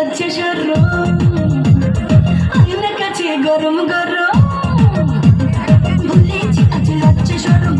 যাচ্ছে সরু আয়নার কাছে গরম গরম ভুলেছি আজ যাচ্ছে সরু।